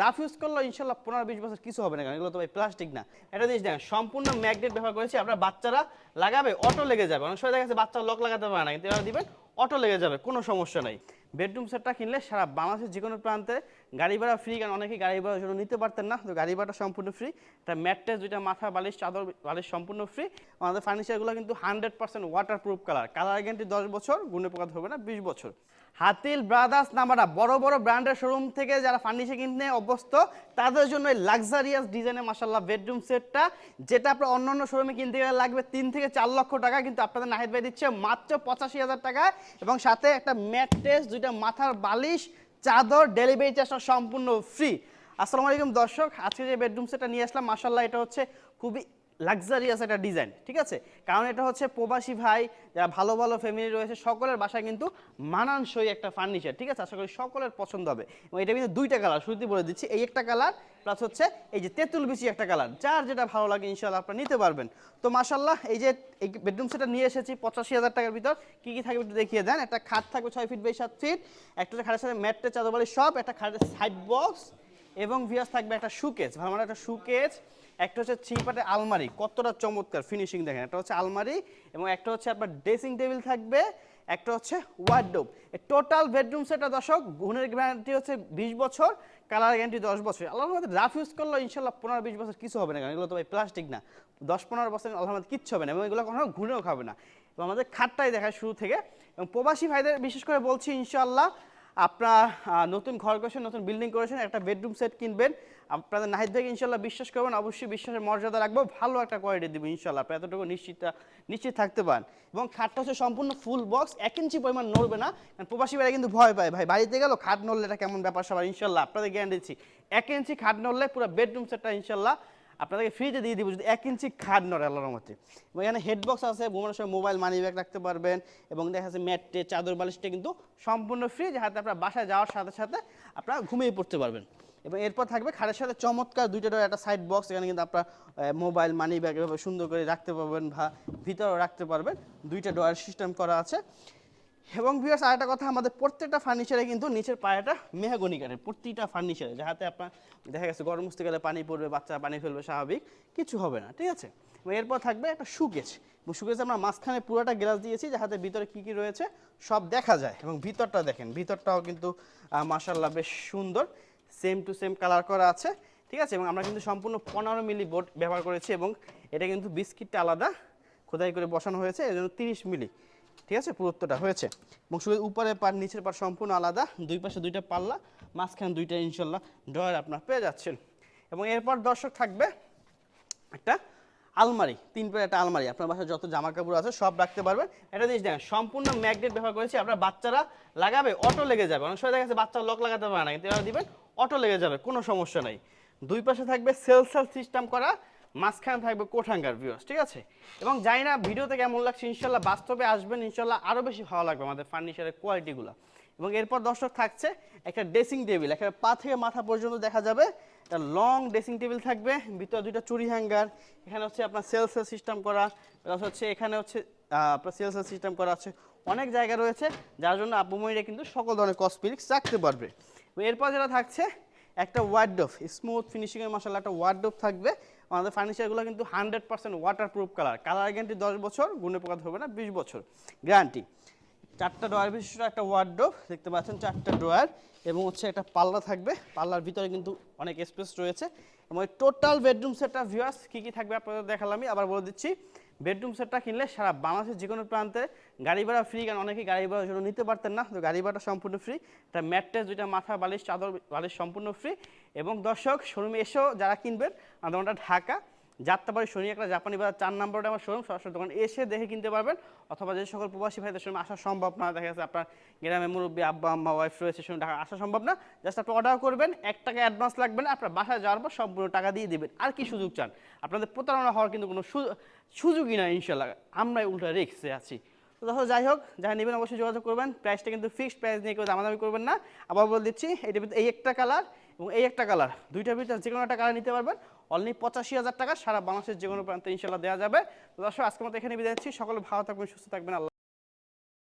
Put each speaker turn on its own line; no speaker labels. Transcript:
Rough use করলে ইনশাল্লাহ পনেরো বিশ বছর কিছু হবে না কারণ এগুলো তো ভাই প্লাস্টিক না। এটা জিনিস দেখেন, সম্পূর্ণ ম্যাগনেট ব্যবহার করেছি, আপনার বাচ্চারা লাগাবে, অটো লেগে যাবে। অনেক সময় দেখা যাচ্ছে বাচ্চা লক লাগাতে পারে না, কিন্তু এবার দিবেন, অটো লেগে যাবে, কোনো সমস্যা নাই। বেডরুম সেটটা কিনলে সারা বাংলাদেশের যে কোনো প্রান্তে গাড়ি ভাড়া ফ্রি কারণ অনেকেই গাড়ি ভাড়ার জন্য নিতে পারতেন না, তো গাড়ি ভাড়াটা সম্পূর্ণ ফ্রি একটা ম্যাট্রেস দুইটা মাথা, বালিশ, চাদর, বালিশ সম্পূর্ণ ফ্রি আমাদের ফার্নিচারগুলো কিন্তু hundred percent waterproof colour colour guarantee দশ বছর, গুণে পোকাত হবে না, বিশ বছর। হাতিল ব্রাদার্স নামারা বড় বড় ব্র্যান্ডের শোরুম থেকে যারা ফার্নিচার কিনতে অভ্যস্ত, তাদের জন্য এই লাক্সারিয়াস ডিজাইনের মাসাল্লাহ বেডরুম সেটটা, যেটা আপনার অন্য অন্য শোরুমে কিনতে গেলে লাগবে তিন থেকে চার লক্ষ টাকা, কিন্তু আপনাদের নাহিদ ভাই দিচ্ছে মাত্র পঁচাশি হাজার টাকা। এবং সাথে একটা ম্যাট্রেস দুইটা মাথার বালিশ, চাদর ডেলিভারি চার্জটা সম্পূর্ণ ফ্রি আসসালামু আলাইকুম দর্শক, আজকে যে বেডরুম সেটটা নিয়ে আসলাম মাসাল্লাহ এটা হচ্ছে খুবই লাক্সারিয়াস একটা ডিজাইন ঠিক আছে? কারণ এটা হচ্ছে প্রবাসী ভাই, যারা ভালো ভালো ফ্যামিলি রয়েছে, সকলের বাসায় কিন্তু মানানসই একটা ফার্নিচার ঠিক আছে? আশা করি সকলের পছন্দ হবে। এবং এটা কিন্তু দুইটা কালার শুরুতেই বলে দিচ্ছি, এই একটা কালার প্লাস হচ্ছে এই যে তেঁতুল বিচি একটা কালার যার যেটা ভালো লাগে ইনশাল্লাহ আপনারা নিতে পারবেন। তো মাসাল্লাহ এই যে এই বেডরুম সেটা নিয়ে এসেছি, পঁচাশি হাজার টাকার ভিতর। কী কী থাকবে একটু দেখিয়ে দেন। একটা খাট থাকবে ছয় ফিট বাই সাত ফিট একটা খাটের সাথে ম্যাটে চাদরবালি সব, একটা খাটের সাইড বক্স এবং ভিয়াস থাকবে একটা শুকেজ ভালো মানে একটা শুকেজ একটা হচ্ছে থ্রি আলমারি, কতটা চমৎকার ফিনিশিং দেখেন। একটা হচ্ছে আলমারি এবং একটা হচ্ছে আপনার ড্রেসিং টেবিল থাকবে, একটা হচ্ছে ওয়ার্ডোব টোটাল বেডরুম সেটটা দশক গুণের গ্যারান্টি হচ্ছে বিশ বছর কালার গ্যারান্টি দশ বছর। আল্লাহর মধ্যে রাফ ইউজ করলে ইনশাল্লাহ পনেরো বিশ বছর কিছু হবে না কারণ এগুলো তো ভাই প্লাস্টিক না। দশ পনেরো বছর আল্লাহর মধ্যে কিচ্ছু হবে না এবং এগুলো কখনো ঘুরেও খাবে না। এবং আমাদের খাটটাই দেখায় শুরু থেকে। এবং প্রবাসী ভাইদের বিশেষ করে বলছি ইনশাল্লাহ আপনার নতুন ঘর করেছেন, নতুন বিল্ডিং করেছেন, একটা বেডরুম সেট কিনবেন। আপনাদের নাহিদ ভাইকে ইনশাল্লাহ বিশ্বাস করবেন, অবশ্যই বিশ্বাসের মর্যাদা রাখব, ভালো একটা কোয়ালিটি দেবো ইনশাল্লাহ, আপনি এতটুকু নিশ্চিত নিশ্চিত থাকতে পারেন। এবং খাটটা হচ্ছে সম্পূর্ণ ফুল বক্স এক ইঞ্চি পরিমাণ নড়বে না, কারণ প্রবাসী ভাইরা কিন্তু ভয় পায়, ভাই, বাড়িতে গেল, খাট নড়লে এটা কেমন ব্যাপার সবার? ইনশাল্লাহ, আপনাদের গ্যারান্টি দিচ্ছি এক ইঞ্চি খাট নড়লে পুরো বেডরুম সেটটা ইনশাল্লাহ আপনাদেরকে ফ্রিতে দিয়ে দিব, যদি এক ইঞ্চি খাট নড়ে, আল্লাহর মতে এবং এখানে হেডবক্স আছে ঘুমানোর সময় মোবাইল মানি ব্যাগ রাখতে পারবেন। এবং দেখা যাচ্ছে ম্যাটে চাদর, বালিশটা কিন্তু সম্পূর্ণ ফ্রি যাতে আপনার বাসায় যাওয়ার সাথে সাথে আপনারা ঘুমিয়ে পড়তে পারবেন। এবং এরপর থাকবে খাটের সাথে চমৎকার দুইটা ডোর একটা সাইড বক্স এখানে কিন্তু আপনার মোবাইল মানি ব্যাগ এভাবে সুন্দর করে রাখতে পারবেন বা ভিতরেও রাখতে পারবেন। দুইটা ডোয়ার সিস্টেম করা আছে। এবং ভিউয়ার্স আরেকটা কথা, আমাদের প্রত্যেকটা ফার্নিচারে কিন্তু নিচের পায়াটা মেহাগনি কাঠের, প্রতিটা ফার্নিচারে যাতে আপনার, দেখা গেছে গরম মুছতে গেলে পানি পড়বে, বাচ্চা পানি ফেলবে, স্বাভাবিক, কিছু হবে না, ঠিক আছে? এবং এরপর থাকবে একটা সুকেজ সুকেজ আমরা মাঝখানে পুরোটা গ্লাস দিয়েছি যাতে ভিতরে কী কী রয়েছে, সব দেখা যায়, এবং ভিতরটা দেখেন, ভিতরটাও কিন্তু মাসাল্লাহ বেশ সুন্দর সেম টু সেম কালার করা আছে, ঠিক আছে? এবং আমরা কিন্তু সম্পূর্ণ পনেরো মিলি বোর্ড ব্যবহার করেছি, এবং এটা কিন্তু বিস্কিটটা আলাদা, খোদাই করে বসানো হয়েছে এর জন্য তিরিশ মিলি। ঠিক আছে? পুরুত্বটা হয়েছে। এবং শুধু উপরে পার, নিচের পার সম্পূর্ণ আলাদা। দুই পাশে দুইটা পাল্লা, মাঝখানে দুইটা ইনশাল্লাহ ড্রয়ার আপনার পেয়ে যাচ্ছেন। এবং এরপর দর্শক থাকবে একটা আলমারি, তিন পেয়ে একটা আলমারি। আপনার বাসায় যত জামা কাপড় আছে সব রাখতে পারবেন। এটা জিনিস দেখেন, সম্পূর্ণ ম্যাগনেট ব্যবহার করেছি। আপনার বাচ্চারা লাগাবে, অটো লেগে যাবে। অনেক সময় দেখা যাচ্ছে বাচ্চা লক লাগাতে পারে না, কিন্তু এবার দিবেন, অটো লেগে যাবে, কোনো সমস্যা নাই। দুই পাশে থাকবে সেলসাল সিস্টেম করা মাঝখানে থাকবে কোঠাঙ্গার ভিউস ঠিক আছে? এবং জানি না ভিডিওতে কেমন লাগছে, ইনশাল্লাহ বাস্তবে আসবেন, ইনশাল্লাহ আরও বেশি ভালো লাগবে আমাদের ফার্নিচারের কোয়ালিটিগুলো এবং এরপর দর্শক থাকছে একটা ড্রেসিং টেবিল একটা পা থেকে মাথা পর্যন্ত দেখা যাবে। একটা লং ড্রেসিং টেবিল থাকবে, ভিতরে দুইটা চুরি হ্যাঙ্গার এখানে হচ্ছে আপনার সেলসের সিস্টেম করা প্লাস হচ্ছে এখানে হচ্ছে আপনার সেলসের সিস্টেম করা আছে। অনেক জায়গা রয়েছে, যার জন্য আব্বুময়ীরা কিন্তু সকল ধরনের কসমেটিক্স রাখতে পারবে। এরপর যেটা থাকছে, একটা ওয়ার্ডোভ স্মুথ ফিনিশিংয়ের মশলা একটা ওয়ার্ডোভ থাকবে। আমাদের ফার্নিচারগুলো কিন্তু hundred percent waterproof colour colour guarantee দশ বছর, গুণে প্রকাশ হবে না, বিশ বছর। গ্যারান্টি চারটা ড্রয়ার বিশিষ্ট একটা ওয়ার্ড্রোপ দেখতে পাচ্ছেন চারটা ড্রয়ার এবং হচ্ছে একটা পাল্লা থাকবে। পাল্লার ভিতরে কিন্তু অনেক স্পেস রয়েছে। এবং টোটাল বেডরুম সেটটা ভিউয়ার্স কী কী থাকবে আপনাদের দেখালামই। আবার বলে দিচ্ছি বেডরুম সেটটা কিনলে সারা বাংলাদেশের যে কোনো প্রান্তে গাড়ি ভাড়া ফ্রি কারণ অনেকে গাড়ি ভাড়ার জন্য নিতে পারতেন না। তো গাড়ি ভাড়াটা সম্পূর্ণ ফ্রি তার ম্যাট্রেস দুইটা মাথা, বালিশ, চাদর, বালিশ সম্পূর্ণ ফ্রি এবং দর্শক শোরুমে এসেও যারা কিনবেন, আমাদের ঢাকা। যাত্রাবাড়ি শনি একটা জাপানি বাজার, চার নম্বরটা আমার শোরুম, সরাসরি দোকান এসে দেখে কিনতে পারবেন। অথবা যে সকল প্রবাসী ভাইদের শোরুমে আসা সম্ভব না, দেখা যাচ্ছে আপনার গ্রামে মুরব্বী, আব্বা, আম্মা ওয়াইফ রয়েছে, শোরুম ঢাকা আসা সম্ভব না। জাস্ট আপনি অর্ডার করবেন, এক টাকা অ্যাডভান্স লাগবে না, আপনার বাসায় যাওয়ার পর সম্পূর্ণ টাকা দিয়ে দেবেন। আর কি সুযোগ চান? আপনাদের প্রতারণা হওয়ার কিন্তু কোনো সুযোগই না ইনশাল্লাহ আমরাই উল্টা রিক্সে আছি। তো দেখো, যাই হোক, যারা নেবেন অবশ্যই যোগাযোগ করবেন। প্রাইসটা কিন্তু ফিক্সড প্রাইস নিয়ে কেউ দামাদামি করবেন না। আবার বলে দিচ্ছি ভিতরে এই একটা কালার এবং এই একটা কালার দুইটার ভিতরে যে কোনো একটা কালার নিতে পারবেন। অনলি পঁচাশি হাজার টাকা সারা বাংলাদেশের যে কোনো প্রান্তে ইনশাল্লাহ দেওয়া যাবে। দর্শক, আজকের মতো এখানে বিদায় দিচ্ছি সকলে ভালো থাকবেন, সুস্থ থাকবেন। আল্লাহ